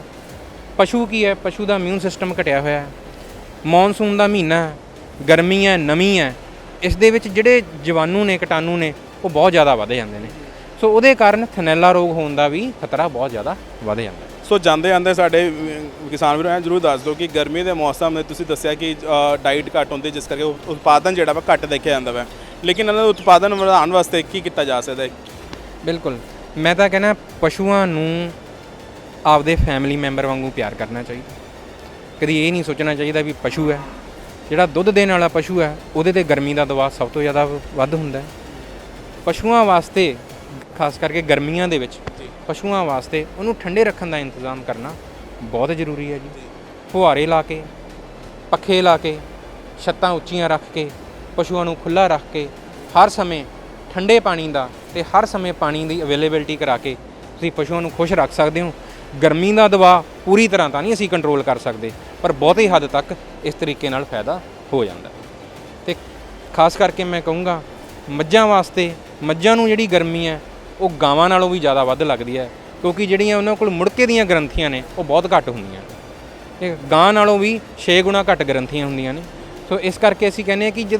ਪਸ਼ੂ ਕੀ ਹੈ? ਪਸ਼ੂ ਦਾ ਇਮਿਊਨ ਸਿਸਟਮ ਘਟਿਆ ਹੋਇਆ ਹੈ। ਮੌਨਸੂਨ ਦਾ ਮਹੀਨਾ ਹੈ। ਗਰਮੀ ਹੈ, ਨਮੀ ਹੈ। ਇਸ ਦੇ ਵਿੱਚ ਜਿਹੜੇ ਜੀਵਾਣੂ ਨੇ ਕੀਟਾਣੂ ਨੇ, ਉਹ ਬਹੁਤ ਜ਼ਿਆਦਾ ਵੱਧ ਜਾਂਦੇ ਨੇ। ਸੋ ਉਹਦੇ ਕਾਰਨ ਥਨੈਲਾ ਰੋਗ ਹੋਣ ਦਾ ਵੀ ਖਤਰਾ ਬਹੁਤ ਜ਼ਿਆਦਾ ਵੱਧ ਜਾਂਦਾ ਹੈ। ਸੋ ਜਾਂਦੇ ਆਂਦੇ ਸਾਡੇ ਕਿਸਾਨ ਵੀਰੋ, ਐਂ ਜ਼ਰੂਰ ਦੱਸ ਦਿਓ ਕਿ ਗਰਮੀ ਦੇ ਮੌਸਮ ਵਿੱਚ ਤੁਸੀਂ ਦੱਸਿਆ ਕਿ ਡਾਈਟ ਘੱਟ ਹੁੰਦੀ ਜਿਸ ਕਰਕੇ ਉਤਪਾਦਨ ਜਿਹੜਾ ਵਾ ਘੱਟ ਦੇਖਿਆ ਜਾਂਦਾ ਵਾ। ਲੇਕਿਨ ਇਹਨਾਂ ਦਾ ਉਤਪਾਦਨ ਵਧਾਉਣ ਵਾਸਤੇ ਕੀ ਕੀਤਾ ਜਾ ਸਕਦਾ ਹੈ? ਬਿਲਕੁਲ। ਮੈਂ ਤਾਂ ਕਹਿੰਦਾ ਪਸ਼ੂਆਂ ਨੂੰ ਆਪਦੇ ਫੈਮਿਲੀ ਮੈਂਬਰ ਵਾਂਗੂ ਪਿਆਰ ਕਰਨਾ ਚਾਹੀਦਾ। ਕਦੀ ਇਹ ਨਹੀਂ ਸੋਚਣਾ ਚਾਹੀਦਾ ਵੀ ਪਸ਼ੂ ਹੈ। ਜਿਹੜਾ ਦੁੱਧ ਦੇਣ ਵਾਲਾ ਪਸ਼ੂ ਹੈ, ਉਹਦੇ ਤੇ ਗਰਮੀ ਦਾ ਦਬਾਅ ਸਭ ਤੋਂ ਜ਼ਿਆਦਾ ਵੱਧ ਹੁੰਦਾ ਹੈ। ਪਸ਼ੂਆਂ ਵਾਸਤੇ, ਖਾਸ ਕਰਕੇ ਗਰਮੀਆਂ ਦੇ ਵਿੱਚ ਪਸ਼ੂਆਂ ਵਾਸਤੇ ਉਹਨੂੰ ਠੰਡੇ ਰੱਖਣ ਦਾ ਇੰਤਜ਼ਾਮ ਕਰਨਾ ਬਹੁਤ ਜ਼ਰੂਰੀ ਹੈ ਜੀ ਫੁਹਾਰੇ ਲਾ ਕੇ, ਪੱਖੇ ਲਾ ਕੇ, ਛੱਤਾਂ ਉੱਚੀਆਂ ਰੱਖ ਕੇ, ਪਸ਼ੂਆਂ ਨੂੰ ਖੁੱਲਾ ਰੱਖ ਕੇ, ਹਰ ਸਮੇਂ ਠੰਡੇ ਪਾਣੀ ਦਾ ਤੇ ਹਰ ਸਮੇਂ ਪਾਣੀ ਦੀ ਅਵੇਲੇਬਿਲਟੀ ਕਰਾ ਕੇ ਤੁਸੀਂ ਪਸ਼ੂਆਂ ਨੂੰ ਖੁਸ਼ ਰੱਖ ਸਕਦੇ ਹੋ ਗਰਮੀ ਦਾ ਦਬਾਅ ਪੂਰੀ ਤਰ੍ਹਾਂ ਤਾਂ ਨਹੀਂ ਅਸੀਂ ਕੰਟਰੋਲ ਕਰ ਸਕਦੇ, ਪਰ ਬਹੁਤੀ ਹੱਦ ਤੱਕ ਇਸ ਤਰੀਕੇ ਨਾਲ ਫਾਇਦਾ ਹੋ ਜਾਂਦਾ ਹੈ। ਤੇ ਖਾਸ ਕਰਕੇ ਮੈਂ ਕਹੂੰਗਾ, ਮੱਝਾਂ ਵਾਸਤੇ, ਮੱਝਾਂ ਨੂੰ ਜਿਹੜੀ ਗਰਮੀ ਹੈ ਉਹ ਗਾਵਾਂ ਨਾਲੋਂ ਵੀ ਜ਼ਿਆਦਾ ਵੱਧ ਲੱਗਦੀ ਹੈ ਕਿਉਂਕਿ ਜਿਹੜੀਆਂ ਉਹਨਾਂ ਕੋਲ ਮੁੜਕੇ ਦੀਆਂ ਗ੍ਰੰਥੀਆਂ ਨੇ ਉਹ ਬਹੁਤ ਘੱਟ ਹੁੰਦੀਆਂ ਨੇ। ਇਹ ਗਾਂ ਨਾਲੋਂ ਵੀ 6 ਗੁਣਾ ਘੱਟ ਗ੍ਰੰਥੀਆਂ ਹੁੰਦੀਆਂ ਨੇ। ਸੋ ਇਸ ਕਰਕੇ ਅਸੀਂ ਕਹਿੰਦੇ ਹਾਂ ਕਿ ਜੇ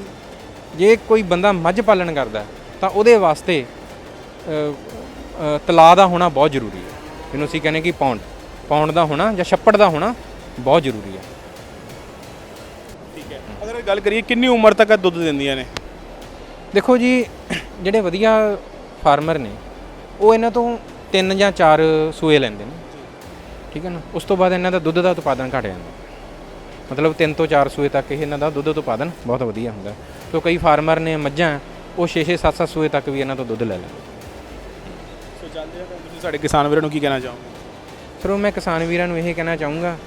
ਜੇ ਕੋਈ ਬੰਦਾ ਮੱਝ ਪਾਲਣ ਕਰਦਾ ਤਾਂ ਉਹਦੇ ਵਾਸਤੇ ਤਲਾਅ ਦਾ ਹੋਣਾ ਬਹੁਤ ਜ਼ਰੂਰੀ ਹੈ। ਜਿਹਨੂੰ ਅਸੀਂ ਕਹਿੰਦੇ ਕਿ ਪੌਂਡ ਪੌਂਡ ਦਾ ਹੋਣਾ ਜਾਂ ਛੱਪੜ ਦਾ ਹੋਣਾ ਬਹੁਤ ਜ਼ਰੂਰੀ ਹੈ। ਠੀਕ ਹੈ। ਅਗਰ ਗੱਲ ਕਰੀਏ ਕਿੰਨੀ ਉਮਰ ਤੱਕ ਦੁੱਧ ਦਿੰਦੀਆਂ ਨੇ? ਦੇਖੋ ਜੀ ਜਿਹੜੇ ਵਧੀਆ ਫਾਰਮਰ ਨੇ ਉਹ ਇਹਨਾਂ ਤੋਂ ਤਿੰਨ ਜਾਂ ਚਾਰ ਸੂਏ ਲੈਂਦੇ ਨੇ। ਠੀਕ ਹੈ ਨਾ? ਉਸ ਤੋਂ ਬਾਅਦ ਇਹਨਾਂ ਦਾ ਦੁੱਧ ਦਾ ਉਤਪਾਦਨ ਘਟ ਜਾਂਦਾ। ਮਤਲਬ 3 ਤੋਂ 4 ਸੂਏ ਤੱਕ ਇਹ ਇਹਨਾਂ ਦਾ ਦੁੱਧ ਉਤਪਾਦਨ ਬਹੁਤ ਵਧੀਆ ਹੁੰਦਾ। ਸੋ ਕਈ ਫਾਰਮਰ ਨੇ ਮੱਝਾਂ ਉਹ 6-6 7-7 ਸੂਏ ਤੱਕ ਵੀ ਇਹਨਾਂ ਤੋਂ ਦੁੱਧ ਲੈ ਲੈਂਦੇ। ਸੋ ਹਾਂ ਤਾਂ ਤੁਸੀਂ ਸਾਡੇ ਕਿਸਾਨ ਵੀਰਾਂ ਨੂੰ ਕੀ ਕਹਿਣਾ ਚਾਹੋਗੇ? ਸਰ ਉਹ ਮੈਂ ਕਿਸਾਨ ਵੀਰਾਂ ਨੂੰ ਇਹ ਕਹਿਣਾ ਚਾਹੂੰਗਾ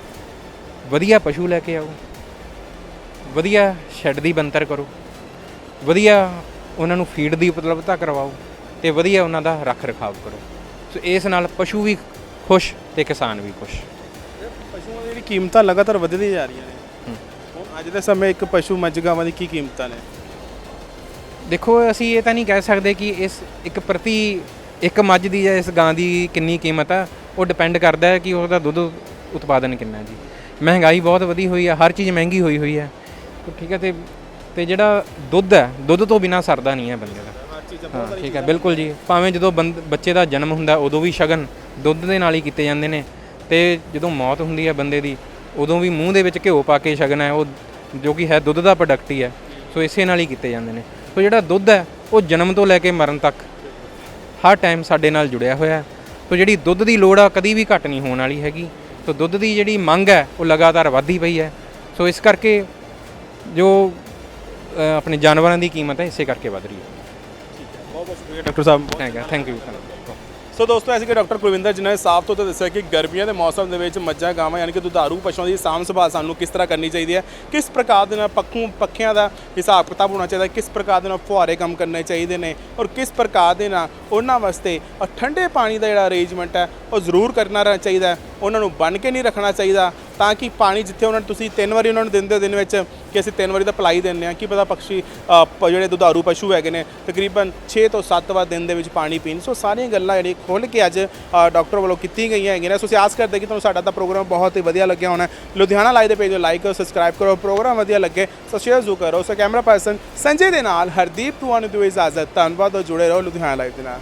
ਵਧੀਆ ਪਸ਼ੂ ਲੈ ਕੇ ਆਓ। ਵਧੀਆ ਸ਼ੈੱਡ ਦੀ ਬੰਤਰ ਕਰੋ। ਵਧੀਆ ਉਹਨਾਂ ਨੂੰ ਫੀਡ ਦੀ ਉਪਲਬਧਤਾ ਕਰਵਾਓ। ਤੇ ਵਧੀਆ ਉਹਨਾਂ ਦਾ ਰੱਖ ਰਖਾਵ ਕਰੋ। ਸੋ ਇਸ ਨਾਲ ਪਸ਼ੂ ਵੀ ਖੁਸ਼ ਤੇ ਕਿਸਾਨ ਵੀ ਖੁਸ਼। ਪਸ਼ੂਆਂ ਦੀ ਜਿਹੜੀ ਕੀਮਤਾਂ ਲਗਾਤਾਰ ਵਧਦੀ ਜਾ ਰਹੀਆਂ ਨੇ। ਹੁਣ ਅੱਜ ਦੇ ਸਮੇਂ ਇੱਕ ਪਸ਼ੂ ਮੱਝ ਗਾਵਾਂ ਦੀ ਕੀ ਕੀਮਤਾਂ ਨੇ? ਦੇਖੋ ਅਸੀਂ ਇਹ ਤਾਂ ਨਹੀਂ ਕਹਿ ਸਕਦੇ ਕਿ ਇਸ ਇੱਕ ਪ੍ਰਤੀ ਇੱਕ ਮੱਝ ਦੀ ਜਾਂ ਇਸ ਗਾਂ ਦੀ ਕਿੰਨੀ ਕੀਮਤ ਆ ਉਹ ਡਿਪੈਂਡ ਕਰਦਾ ਹੈ ਕਿ ਉਹਦਾ ਦੁੱਧ ਉਤਪਾਦਨ ਕਿੰਨਾ ਜੀ। ਮਹਿੰਗਾਈ ਬਹੁਤ ਵਧੀ ਹੋਈ ਆ ਹਰ ਚੀਜ਼ ਮਹਿੰਗੀ ਹੋਈ ਹੋਈ ਹੈ ਠੀਕ ਹੈ ਤੇ ਤੇ ਜਿਹੜਾ ਦੁੱਧ ਹੈ ਦੁੱਧ ਤੋਂ ਬਿਨਾ ਸਰਦਾ ਨਹੀਂ ਹੈ ਬੰਦੇ ਦਾ। ਚੀਜ਼ ਹਾਂ ਠੀਕ ਹੈ ਬਿਲਕੁਲ ਜੀ। ਭਾਵੇਂ ਜਦੋਂ ਬੰਦ ਬੱਚੇ ਦਾ ਜਨਮ ਹੁੰਦਾ ਉਦੋਂ ਵੀ ਸ਼ਗਨ ਦੁੱਧ ਦੇ ਨਾਲ ਹੀ ਕੀਤੇ ਜਾਂਦੇ ਨੇ। ਤੇ ਜਦੋਂ ਮੌਤ ਹੁੰਦੀ ਹੈ ਬੰਦੇ ਦੀ ਉਦੋਂ ਵੀ ਮੂੰਹ ਦੇ ਵਿੱਚ ਘਿਓ ਪਾ ਕੇ ਸ਼ਗਨ ਹੈ ਉਹ ਜੋ ਕਿ ਹੈ ਦੁੱਧ ਦਾ ਪ੍ਰੋਡਕਟ ਹੀ ਹੈ। ਸੋ ਇਸੇ ਨਾਲ ਹੀ ਕੀਤੇ ਜਾਂਦੇ ਨੇ। ਸੋ ਜਿਹੜਾ ਦੁੱਧ ਹੈ ਉਹ ਜਨਮ ਤੋਂ ਲੈ ਕੇ ਮਰਨ ਤੱਕ ਹਰ ਟਾਈਮ ਸਾਡੇ ਨਾਲ ਜੁੜਿਆ ਹੋਇਆ ਹੈ। ਸੋ ਜਿਹੜੀ ਦੁੱਧ ਦੀ ਲੋੜ ਆ ਕਦੀ ਵੀ ਘੱਟ ਨਹੀਂ ਹੋਣ ਵਾਲੀ ਹੈਗੀ। ਸੋ ਦੁੱਧ ਦੀ ਜਿਹੜੀ ਮੰਗ ਹੈ ਉਹ ਲਗਾਤਾਰ ਵਧਦੀ ਪਈ ਹੈ। ਸੋ ਇਸ ਕਰਕੇ ਜੋ ਅ, ਆਪਣੇ ਜਾਨਵਰਾਂ ਦੀ ਕੀਮਤ ਹੈ ਇਸੇ ਕਰਕੇ ਵਧ ਰਹੀ ਹੈ। ਬਹੁਤ ਸ਼ੁਕਰੀਆ doctor Sahib thank you thank you so ਦੋਸਤੋ ਐਸੇ ਕਿ ਡਾਕਟਰ ਕੁਲਵਿੰਦਰ ਜੀ ਨੇ ਸਾਫ਼ ਤੌਰ ਤੇ ਦੱਸਿਆ ਕਿ ਗਰਮੀਆਂ ਦੇ ਮੌਸਮ ਦੇ ਵਿੱਚ ਮੱਝਾਂ ਗਾਵਾਂ ਯਾਨੀ ਕਿ ਦੁਧਾਰੂ ਪਸ਼ੂਆਂ ਦੀ ਸਾਂਭ ਸੰਭਾਲ ਸਾਨੂੰ ਕਿਸ ਤਰ੍ਹਾਂ ਕਰਨੀ ਚਾਹੀਦੀ ਹੈ ਕਿਸ ਪ੍ਰਕਾਰ ਦੇ ਨਾਲ ਪੱਖੂ ਪੱਖਿਆਂ ਦਾ ਹਿਸਾਬ ਕਿਤਾਬ ਹੋਣਾ ਚਾਹੀਦਾ ਕਿਸ ਪ੍ਰਕਾਰ ਦੇ ਨਾਲ ਫੁਹਾਰੇ ਕੰਮ ਕਰਨੇ ਚਾਹੀਦੇ ਨੇ ਔਰ ਕਿਸ ਪ੍ਰਕਾਰ ਦੇ ਨਾਲ ਉਹਨਾਂ ਵਾਸਤੇ ਠੰਡੇ ਪਾਣੀ ਦਾ ਜਿਹੜਾ ਅਰੇਂਜਮੈਂਟ ਹੈ ਉਹ ਜ਼ਰੂਰ ਕਰਨਾ ਚਾਹੀਦਾ। ਉਹਨਾਂ ਨੂੰ ਬੰਨ ਕੇ ਨਹੀਂ ਰੱਖਣਾ ਚਾਹੀਦਾ ਤਾਂ ਕਿ ਪਾਣੀ ਜਿੱਥੇ ਉਹਨਾਂ ਨੂੰ ਤੁਸੀਂ ਤਿੰਨ ਵਾਰੀ ਉਹਨਾਂ ਨੂੰ ਦਿੰਦੇ ਹੋ ਦਿਨ ਵਿੱਚ ਕਿ ਅਸੀਂ ਤਿੰਨ ਵਾਰੀ ਤਾਂ ਪਲਾਈ ਦਿੰਦੇ ਹਾਂ। ਕੀ ਪਤਾ ਪੰਛੀ ਜਿਹੜੇ ਦੁਧਾਰੂ ਪਸ਼ੂ ਹੈਗੇ ਨੇ, ਤਕਰੀਬਨ 6 ਤੋਂ 7 ਵਾਰ ਦਿਨ ਦੇ ਵਿੱਚ ਪਾਣੀ ਪੀਣ। ਸੋ ਸਾਰੀਆਂ ਗੱਲਾਂ ਜਿਹੜੀਆਂ ਖੁੱਲ੍ਹ ਕੇ ਅੱਜ ਡਾਕਟਰ ਵੱਲੋਂ ਕੀਤੀਆਂ ਗਈਆਂ ਹੈਗੀਆਂ ਨੇ। ਸੋ ਅਸੀਂ ਆਸ ਕਰਦੇ ਕਿ ਤੁਹਾਨੂੰ ਸਾਡਾ ਤਾਂ ਪ੍ਰੋਗਰਾਮ ਬਹੁਤ ਹੀ ਵਧੀਆ ਲੱਗਿਆ ਹੋਣਾ। ਲੁਧਿਆਣਾ ਲਾਈਵ ਦੇ ਪੇਜ ਨੂੰ ਲਾਈਕ ਕਰੋ ਸਬਸਕ੍ਰਾਈਬ ਕਰੋ। ਪ੍ਰੋਗਰਾਮ ਵਧੀਆ ਲੱਗੇ ਸੋ ਸ਼ੇਅਰ ਜ਼ਰੂਰ ਕਰੋ। ਸੋ ਕੈਮਰਾ ਪਰਸਨ ਸੰਜੇ ਦੇ ਨਾਲ ਹਰਦੀਪ ਟੂਆ ਨੂੰ ਦਿਓ ਇਜਾਜ਼ਤ। ਧੰਨਵਾਦ ਔਰ ਜੁੜੇ ਰਹੋ ਲੁਧਿਆਣਾ ਲਾਈਵ ਦੇ ਨਾਲ।